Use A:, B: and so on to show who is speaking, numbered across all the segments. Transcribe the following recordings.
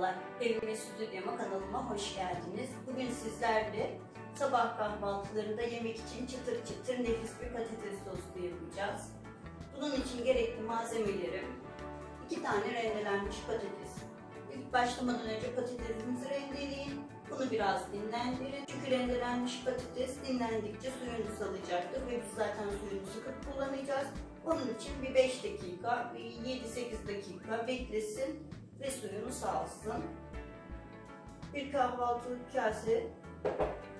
A: Merhabalar, evime stüdyoma kanalıma hoş geldiniz. Bugün sizlerle sabah kahvaltılarında yemek için çıtır çıtır nefis bir patates tostu yapacağız. Bunun için gerekli malzemelerim iki tane rendelenmiş patates. İlk başlamadan önce patatesimizi rendeleyin. Bunu biraz dinlendirin. Çünkü rendelenmiş patates dinlendikçe suyunu salacaktır ve biz zaten suyunu sıkıp kullanacağız. Onun için bir 5 dakika, 7-8 dakika beklesin ve suyunu salsın. Bir kahvaltılık kase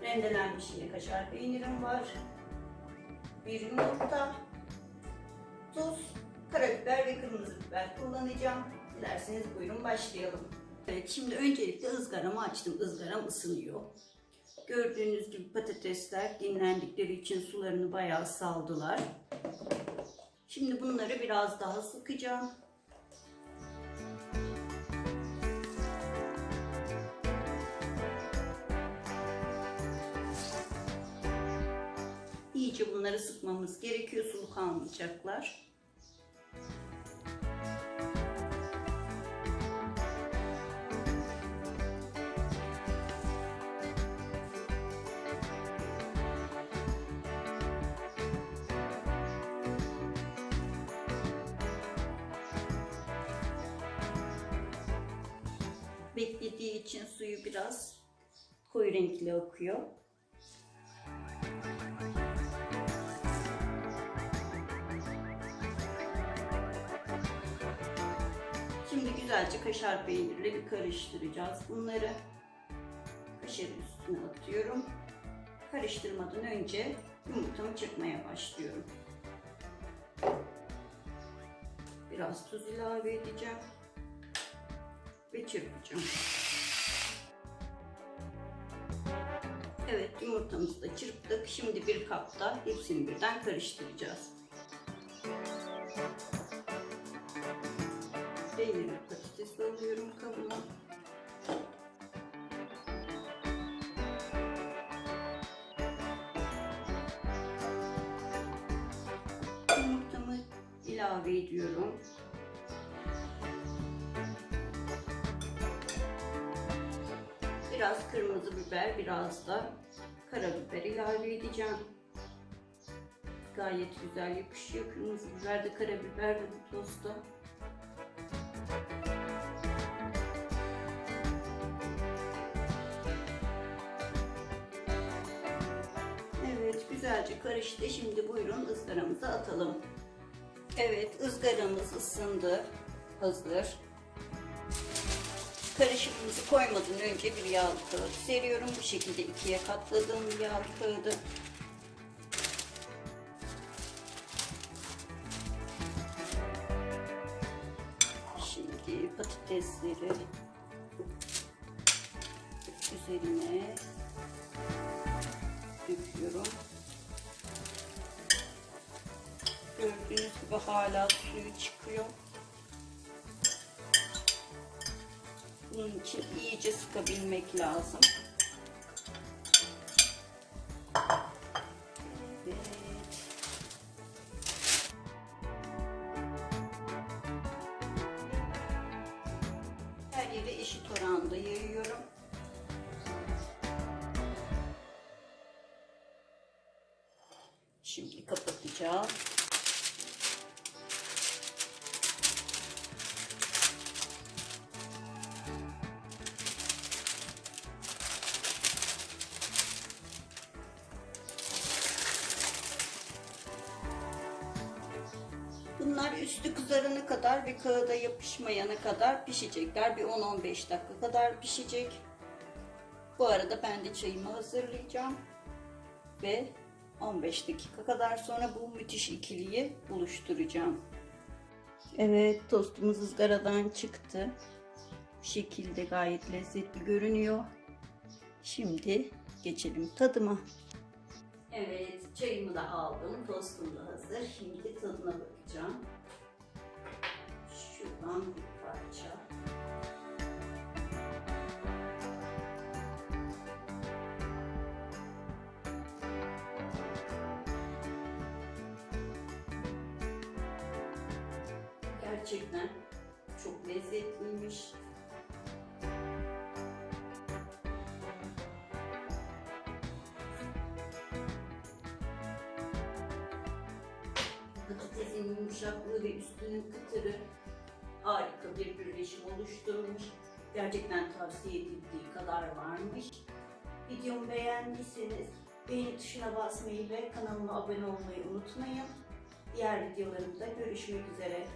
A: rendelenmiş yine kaşar peynirim var. Bir yumurta, tuz, karabiber ve kırmızı biber kullanacağım. Dilerseniz buyurun başlayalım. Evet şimdi öncelikle ızgaramı açtım. Izgaram ısınıyor. Gördüğünüz gibi patatesler dinlendikleri için sularını bayağı saldılar. Şimdi bunları biraz daha sıkacağım. Bunları sıkmamız gerekiyor. Sulu kalmayacaklar. Beklediği için suyu biraz koyu renkli akıyor. Güzelce kaşar peynirle bir karıştıracağız bunları. Kaşarı üstüne atıyorum. Karıştırmadan önce yumurtamı çırpmaya başlıyorum. Biraz tuz ilave edeceğim ve çırpacağım. Evet yumurtamızı da çırptık. Şimdi bir kapta hepsini birden karıştıracağız. Peynirli alıyorum kabına. Yumurtamı ilave ediyorum. Biraz kırmızı biber, biraz da karabiber ilave edeceğim. Gayet güzel yakışıyor. Kırmızı biber de karabiber de bu tosta. Güzelce karıştı. Şimdi buyurun ızgaramızı atalım. Evet, ızgaramız ısındı. Hazır. Karışımımızı koymadan önce bir yağlı kağıt seriyorum. Bu şekilde ikiye katladığım yağlı kağıdı. Şimdi patatesleri üzerine döküyorum. Gördüğünüz gibi hala suyu çıkıyor. Bunun için iyice sıkabilmek lazım. Her yere eşit oranda yayıyorum. Şimdi kapatacağım. Üstü kızarana kadar ve kağıda yapışmayana kadar pişecekler. Bir 10-15 dakika kadar pişecek. Bu arada ben de çayımı hazırlayacağım. Ve 15 dakika kadar sonra bu müthiş ikiliyi buluşturacağım. Evet tostumuz ızgaradan çıktı. Bu şekilde gayet lezzetli görünüyor. Şimdi geçelim tadıma. Evet, çayımı da aldım. Tostum da hazır. Şimdi tadına bakacağım olan bir parça. Gerçekten çok lezzetliymiş. patatesin yumuşaklığı ve üstünün kıtırı harika bir birleşim oluşturmuş. Gerçekten tavsiye edildiği kadar varmış. Videomu beğendiyseniz beğeni tuşuna basmayı ve kanalıma abone olmayı unutmayın. Diğer videolarımda görüşmek üzere.